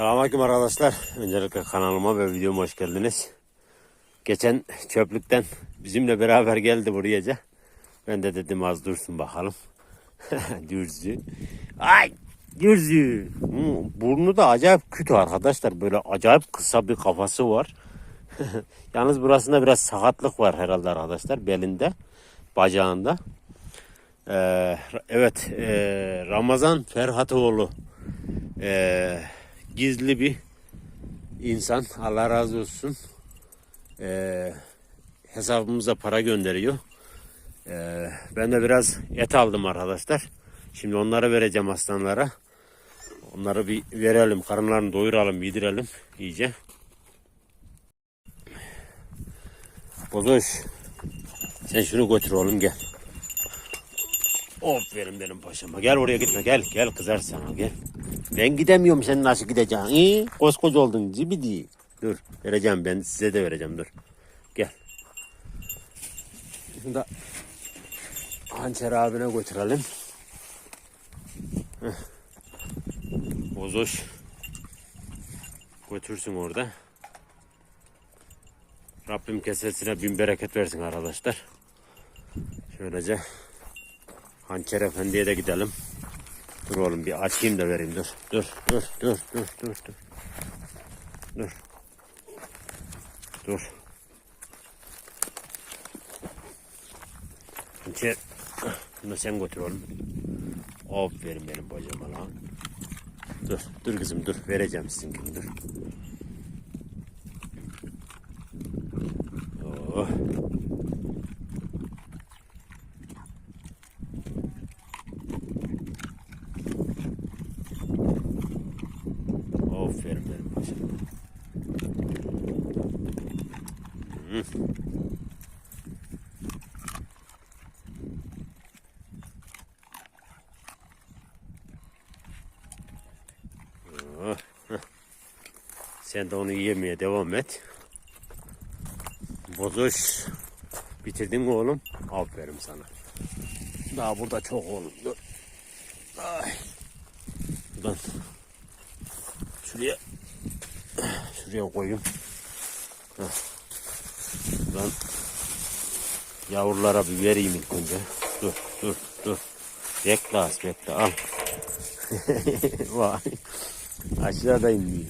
Selamünaleyküm arkadaşlar. Öncelikle kanalıma ve videoma hoş geldiniz. Geçen çöplükten bizimle beraber geldi buraya. Ben de dedim az dursun bakalım. Dürzü. Ay dürzü. Burnu da acayip kötü arkadaşlar. Böyle acayip kısa bir kafası var. Yalnız burasında biraz sakatlık var herhalde arkadaşlar. Belinde, bacağında. Ee, evet, ee, Ramazan Ferhatoğlu ee, gizli bir insan. Allah razı olsun. Ee, hesabımıza para gönderiyor. Ee, ben de biraz et aldım arkadaşlar. Şimdi onları vereceğim aslanlara. Onları bir verelim, karınlarını doyuralım, yedirelim iyice. Bozoş. Sen şunu götür oğlum gel. Aferin benim paşama. Gel oraya gitme gel. Gel kızar sana gel. Ben gidemiyorum sen nasıl gideceksin? İyi. Koskoca oldun zibidi. Dur vereceğim ben size de vereceğim dur. Gel. Şunu da Hançer abine götürelim. Heh. Bozoş. Götürsün orada. Rabbim kesesine bin bereket versin arkadaşlar. Şöylece Hançer Efendi'ye de gidelim. Dur oğlum bir açayım da vereyim dur. Dur dur dur dur dur dur. Dur. Dur. Hançer. Bunu sen götür oğlum. Aferin benim bacıma lan. Dur, dur kızım dur. Vereceğim sizinkini dur. Aferin benim. Oh, heh. Sen de onu yemeye devam et. Bozuş. Bitirdin mi oğlum? Aferin sana. Daha burada çok oğlum. Dur. Ay. Buradan şuraya şuraya koyayım. Buradan yavrulara bir vereyim ilk önce. Dur dur dur. Bekle az bekle al. Vay. Aşağıdayım diyor.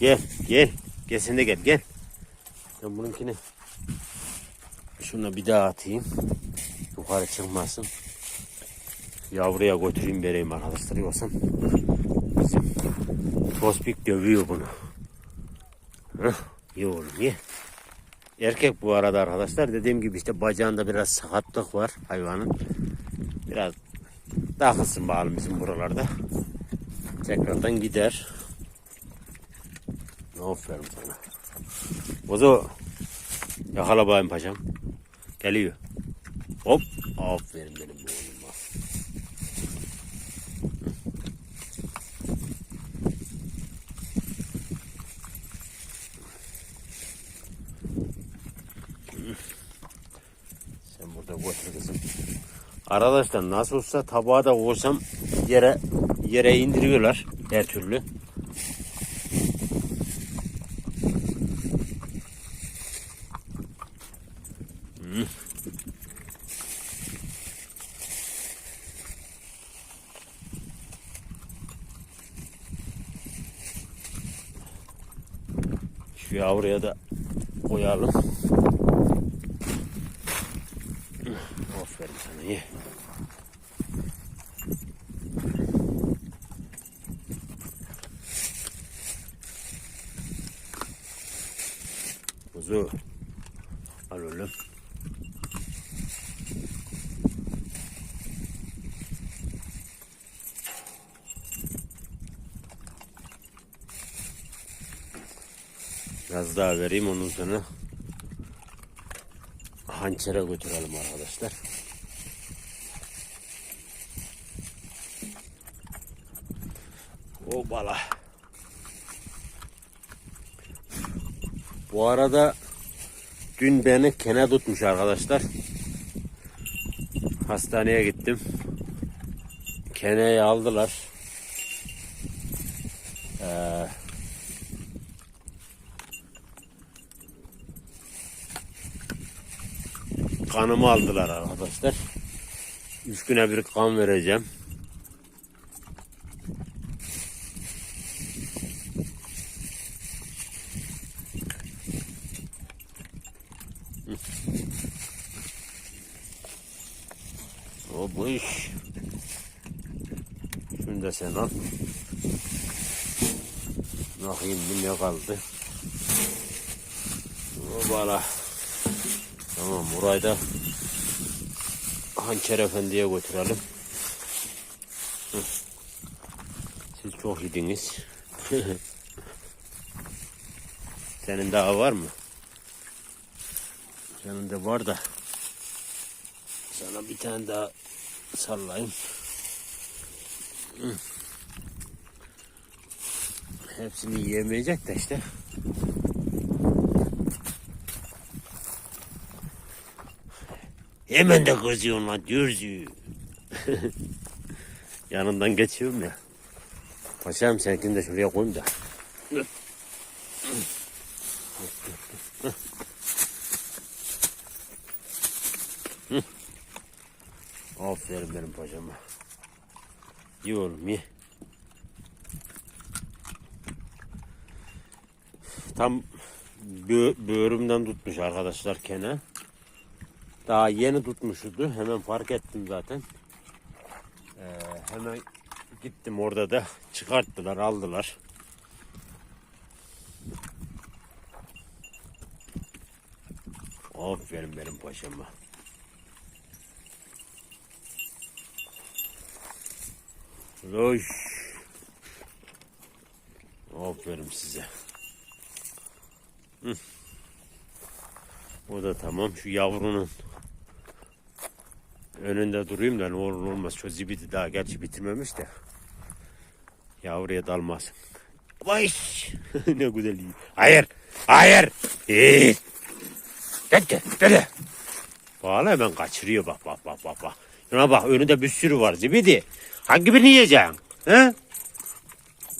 Gel gel. Gel sen de gel gel. Ben bununkini şuna bir daha atayım. Yukarı çıkmasın. Yavruya götüreyim vereyim arkadaşlar yoksa tospik dövüyor bunu. Hıh, iyi oğlum ye. Erkek bu arada arkadaşlar. Dediğim gibi işte bacağında biraz sakatlık var hayvanın. Biraz takılsın bakalım bizim buralarda. Tekrardan gider. Aferin sana. Bozo. Yakala bayım paşam. Geliyor. Hop. Aferin benim oğluma. Sen burada götür kızım. Arkadaşlar nasıl olsa tabağa da koysam yere yere indiriyorlar her türlü. Hı. Şu yavruya da koyalım. Sana ye. Kuzu. Al oğlum. Biraz daha vereyim ondan sonra hançere götürelim arkadaşlar. Obala. Bu arada dün beni kene tutmuş arkadaşlar. Hastaneye gittim. Keneyi aldılar. Ee, kanımı aldılar arkadaşlar. Üç güne bir kan vereceğim. Al. Bakayım bir ne kaldı. Hopala. Tamam burayı da Hançer Efendi'ye götürelim. Siz çok yediniz. Senin daha var mı? Senin de var da. Sana bir tane daha sallayayım. Hı. Hepsini yiyemeyecek de işte. Hemen de kızıyorsun lan dürzü. Yanından geçiyorum ya. Paşam seninkini de şuraya koyayım da. Aferin benim paşama. İyi oğlum Tam bö- böğrümden tutmuş arkadaşlar kene. Daha yeni tutmuştu. Hemen fark ettim zaten. Ee, hemen gittim orada da çıkarttılar, aldılar. Aferin benim paşama. Roş. Aferin size. O da tamam. Şu yavrunun önünde durayım da ne olur olmaz. Şu zibidi daha gerçi bitirmemiş de. Yavruya dalmasın. Vay! ne güzel iyi. Hayır! Hayır! Ee! Dede! Dede! Bağla hemen kaçırıyor bak bak bak bak bak. Şuna bak önünde bir sürü var zibidi. Hangi birini yiyeceksin? He?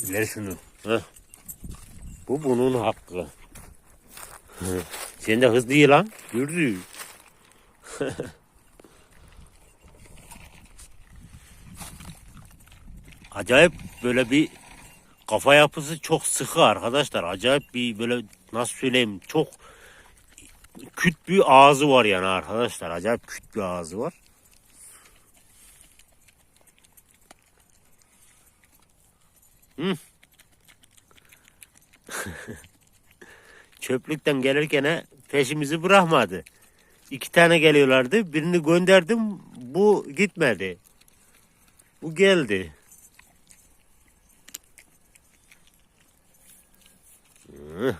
Ver şunu. Bu bunun hakkı. Sen de hızlı lan. Yürü. Acayip böyle bir kafa yapısı çok sıkı arkadaşlar. Acayip bir böyle nasıl söyleyeyim çok küt bir ağzı var yani arkadaşlar. Acayip küt bir ağzı var. Hı. Çöplükten gelirken peşimizi bırakmadı. İki tane geliyorlardı. Birini gönderdim. Bu gitmedi. Bu geldi. Hı.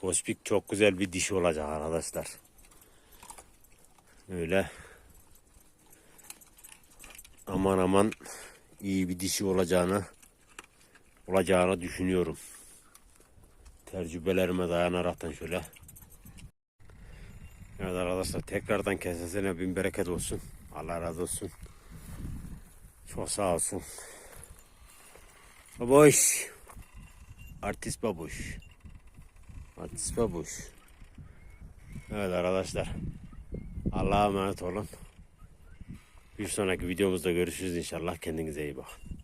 Tospik çok güzel bir diş olacak arkadaşlar. Öyle aman aman iyi bir dişi olacağını olacağını düşünüyorum. Tecrübelerime dayanaraktan şöyle. Evet arkadaşlar tekrardan kesesine bin bereket olsun. Allah razı olsun. Çok sağ olsun. Babuş. Artist babuş. Artist babuş. Evet arkadaşlar. Allah'a emanet olun. Bir sonraki videomuzda görüşürüz inşallah. Kendinize iyi bakın.